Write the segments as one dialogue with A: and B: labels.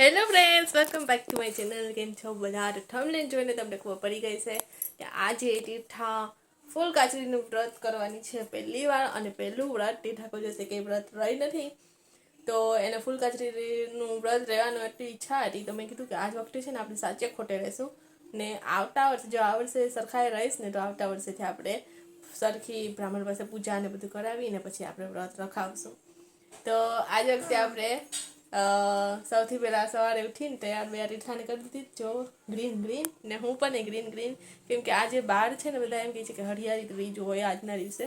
A: Hello friends welcome back to my channel કેમ છો બધા? થમલેન જોઈને તમને ખબર પડી ગઈ છે કે આજે તીઠા ફૂલ કાચરીનું વ્રત કરવાની છે પહેલી વાર અને પહેલું વ્રત. તીઠા કોઈ છે કે વ્રત રહી નથી. તો એને ફૂલ કાચરીનું વ્રત રહેવાનું એટલી ઈચ્છા હતી. તો મેં કીધું કે આજ વખતે છે ને આપણે સાચે ખોટે રહેશું. ને આવતા વર્ષે, જો આ વર્ષે સરખાએ રહીશ ને, તો આવતા વર્ષેથી આપણે સરખી બ્રાહ્મણ પાસે પૂજા ને બધું કરાવીને પછી આપણે વ્રત રખાવશું. તો આજ વખતે આપણે સૌથી પહેલા સવારે ઉઠીને તૈયાર બે રીઠાને કરી દીધી. જો ગ્રીન ગ્રીન ને હું પણ ગ્રીન ગ્રીન કેમ કે આજે બહાર છે ને બધા એમ કહે છે કે હરિયાળી ત્રીજ હોય આજના દિવસે.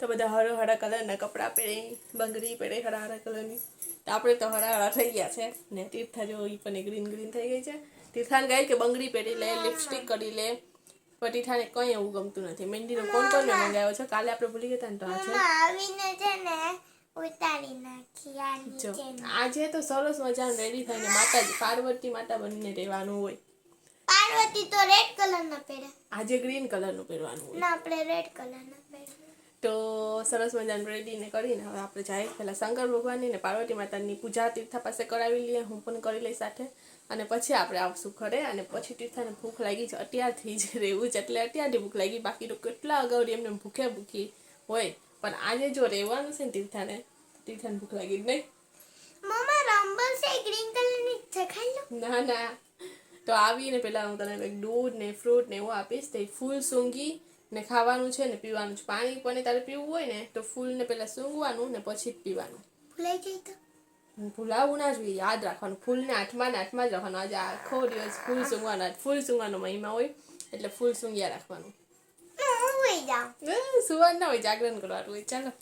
A: તો બધા હરો હરા કલરના કપડાં પહેરી, બંગડી પહેરે હરા હરા કલરની. તો આપણે તો હરા હરા થઈ ગયા છે. ને તીર્થા જો એ પણ ગ્રીન ગ્રીન થઈ ગઈ છે. તીર્થાને ગાય કે બંગડી પહેરી લે લિપસ્ટિક કરી લે. પણ તીર્થાને કંઈ એવું ગમતું નથી. મહેંદીનો કોણ કોણ મંગાવ્યો છે? કાલે આપણે ભૂલી ગયા ને તો આ છે.
B: આવીને છે ને ઉતારી નાખી આ
A: જો
B: નીચે
A: આજે તો સરસ મજાનું રેડી થઈને માતાજી પાર્વતી માતા બનીને રહેવાનું હોય.
B: પાર્વતી તો રેડ કલર ના પહેરે.
A: આજે ગ્રીન કલરનું પહેરવાનું હોય.
B: ના આપણે રેડ કલર ના પહેરે
A: તો સરસ મજાનું રેડીને કરીને હવે આપણે જાય પહેલાં શંકર ભગવાનની ને પાર્વતી માતાની પૂજા તીર્થા પાસે કરાવી લઈએ હું પણ કરી લઈ સાથે. અને પછી આપણે આવશું ઘરે અને પછી તીર્થાને ભૂખ લાગી છે. અત્યારથી જ રહેવું છે. એટલે અત્યારથી ભૂખ લાગી. બાકી તો કેટલા અગાઉ એમને ભૂખે ભૂખી હોય. પણ આજે જો રહેવાનું છે ને તીર્થાને તીર્થાને ભૂખ લાગી નહીં?
B: મમ્મા રંબલ છે ગ્રીન કલરની ચખાઈ લો.
A: ના ના. તો આવીને પહેલાં હું તને દૂધ ને ફ્રૂટ ને એવું આપીશ. તે ફૂલ સૂંઘી ને ખાવાનું છે ને પીવાનું છે. પાણી પણ તારે પીવું હોય ને તો ફૂલને પહેલાં સૂંઘવાનું ને પછી જ પીવાનું.
B: ભૂલાઈ જાય તો.
A: ભૂલાવું ના જોઈએ યાદ રાખવાનું. ફૂલને આઠમા ને આઠમાં જ રાખવાનું. આજે આખો દિવસ ફૂલ સૂંઘવાનો ફૂલ સૂંઘવાનો મહિમા હોય એટલે ફૂલ સૂંઘ્યા રાખવાનું.
B: હું હોઈ
A: સુવાન ના હોય, જાગરણ કરવાનું હોય. ચાલો.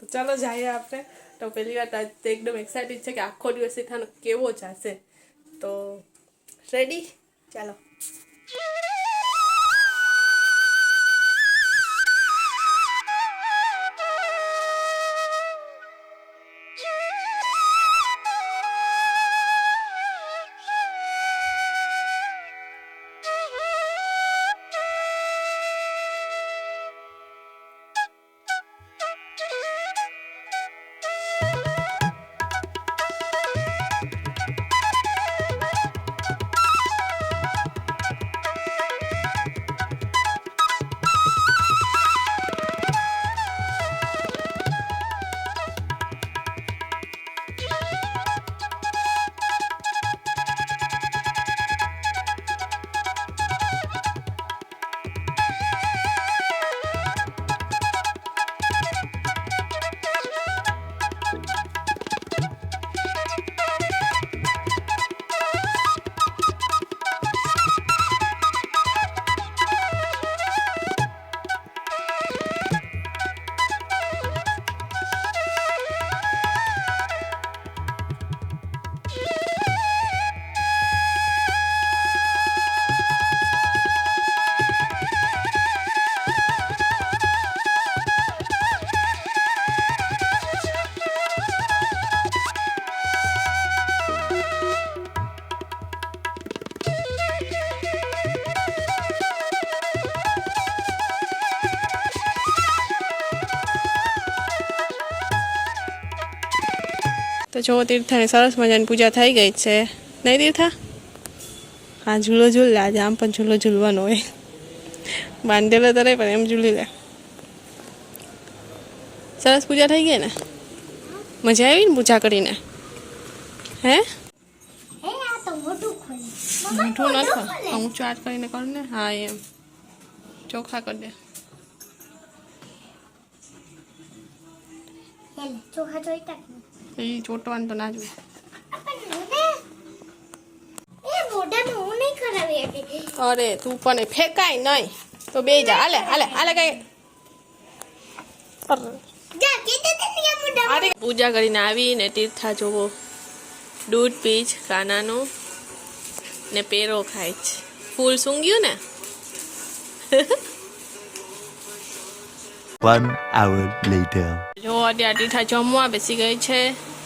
A: તો ચાલો જઈએ આપણે. તો પહેલી વાત આજ તો એકદમ એક્સાઇટેડ છે કે આખો દિવસ થાનો કેવો જશે. તો રેડી ચાલો. તો જો તીર્થાની સરસ મજાની પૂજા થઈ ગઈ છે. નહીં તીર્થા? હા ઝૂલો ઝૂલ આજે આમ પણ ઝૂલો ઝૂલવાનો હોય. બાંધેલો તો નહીં, પણ એમ ઝૂલી લે. સરસ પૂજા થઈ ગઈ ને? મજા આવી ને પૂજા કરીને? હે?
B: મોટું
A: નથી હું ચાર્જ કરીને કરું ને. હા, એમ. ચોખા કરી દે.
B: ચોખા જોઈતા
A: એ ચોટવાનું તો ના જોઈએ અરે તું પણ ફેંકાય નહીં. તો બે જા. હાલે હાલે હાલે કઈ. પૂજા કરીને આવીને તીર્થા જોવો. દૂધ પીજ કાનાનું ને પેરો ખાય છે. ફૂલ સૂંઘ્યું ને?
C: One hour later.
A: જો તીર્થા જમવા બેસી ગઈ છે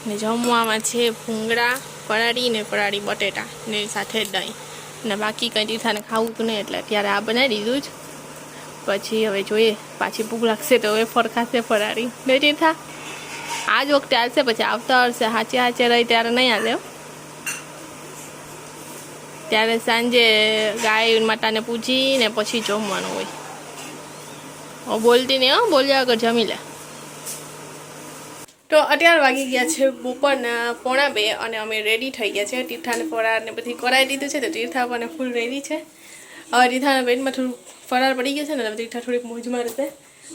A: ને જમવામાં છે ભૂંગળા પરાળી ને પરાળી બટેટા ને સાથે દહીં. ને બાકી કંઈ દીઠાને ખાવું તો નહીં એટલે અત્યારે આ બનાવી દીધું જ. પછી હવે જોઈએ, પાછી ભૂખ લાગશે તો હવે ફરકાશે ફરાળી. ને દીઠા આ જ વખતે આવશે પછી આવતા વર્ષે હાચે હાચે રહી ત્યારે નહીં હાલે ત્યારે સાંજે ગાય માતાને પૂજીને પછી જમવાનું હોય. બોલતી નહીં હો, બોલ્યા આગળ જમી લે. તો અત્યાર વાગી ગયા છે બપોરના પોણા બે અને અમે રેડી થઈ ગયા છે. તીર્થાને ફરાર ને બધી કરાવી દીધું છે તો તીર્થા પણ ફૂલ રેડી છે. હવે તીર્થાના બેનમાં થોડું ફરાર પડી ગયો છે ને તીર્થા થોડીક મોજમાં રહેશે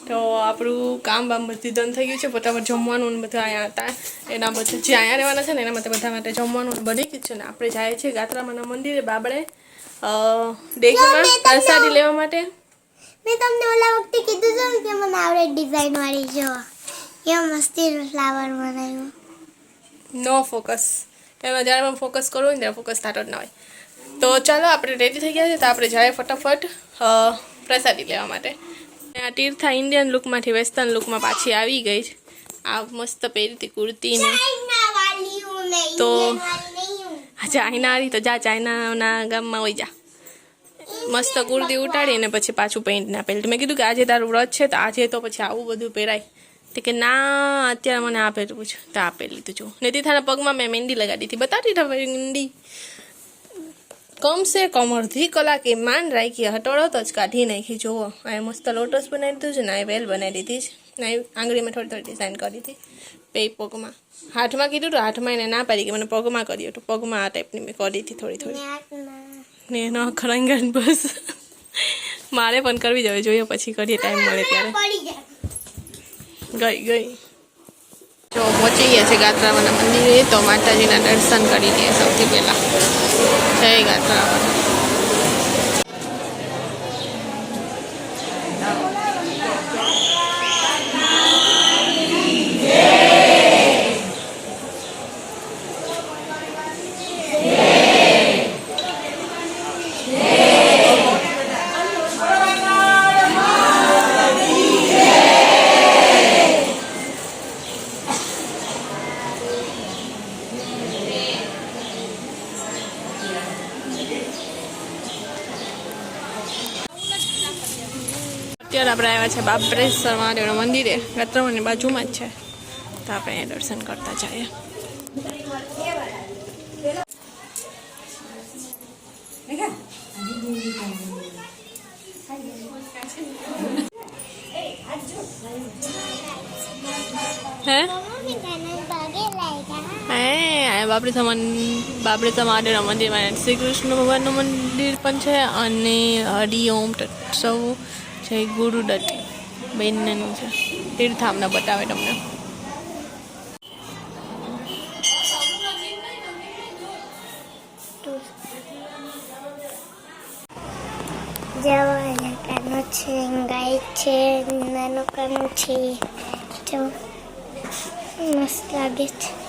A: તો આપણું કામ બામ બધું ડન થઈ ગયું છે. પોતામાં જમવાનું બધા અહીંયા હતા. એના પછી જે અહીંયા રહેવાના છે ને એના માટે બધા માટે જમવાનું બની ગયું છે ને આપણે જાય છે ગાત્રામાના મંદિરે બાબડે ડેગમાં પ્રસાદી લેવા માટે.
B: મેં તમને ઓલા વખતે કીધું હતું કે મને આવડે ડિઝાઇન વાળી જો કેમ મસ્તી ફ્લાવર બનાવ્યું
A: નો ફોકસ એમાં જ્યારે પણ ફોકસ કરવું હોય ને ત્યારે ફોકસ થતો જ ના હોય તો ચાલો આપણે રેડી થઈ ગયા છે તો આપણે જાય ફટાફટ પ્રસાદી લેવા માટે આ તીર્થા ઇન્ડિયન લુકમાંથી વેસ્ટર્ન લુકમાં પાછી આવી ગઈ છે આ મસ્ત પહેરી હતી કુર્તી ને
B: ચાઇના વાળી હું નહીં
A: તો- ચાઇનાવાળી તો જા ચાઇનાના ગામમાં હોય જા મસ્ત કુર્તી ઉતાડીને પછી પાછું પેન્ટ ના પહેરી મેં કીધું કે આજે તારું વ્રત છે તો આજે તો પછી આવું બધું પહેરાય તો કે ના અત્યારે મને આ પહેરવું છે. તો આ પહેરી લીધું છું ને તારા પગમાં મેં મહેંદી લગાડી હતી. બતાવી હવે મહેંદી. કમસે કમ અડધી કલાક એ માન રાખી હટોળો તો જ કાઢી નાખી. જુઓ આ મસ્ત લોટસ બનાવી દીધું છે ને આ વેલ બનાવી દીધી છે. ને આંગળીમાં થોડી થોડી ડિઝાઇન કરી હતી. બે પગમાં. હાથમાં કીધું હતું હાથમાં એને ના પાડી કે મને પગમાં કર્યું હતું પગમાં આ ટાઈપની મેં કરી હતી થોડી થોડી.
B: ને
A: એનો ખરંગન બસ. મારે પણ કરવી જવી જોઈએ પછી કરીએ ટાઈમ મળે ત્યારે. ગઈ ગઈ. જો પહોંચી ગયા છે ગાત્રાવાના મંદિરે, તો માતાજીના દર્શન કરી લઈએ સૌથી પહેલાં. જય ગાત્રામાં અત્યારે આપણે આવ્યા છે બાબરેશ્વર મહાદેવના મંદિરે. ગાત્રામાની બાજુમાં જ છે. તો આપણે અહીંયા દર્શન કરતા જઈએ. બાપરી સમાન બાપરી મહાદેવના મંદિરમાં શ્રી કૃષ્ણ ભગવાનનું મંદિર પણ છે અને હરિઓમ સૌ જય ગુરુદત્ત બેનનું છે. તીર્થામના બતાવે તમને.
B: જવાના છે ગાય છે નાનું કાનો છે. જો, મસ્ત લાગે છે.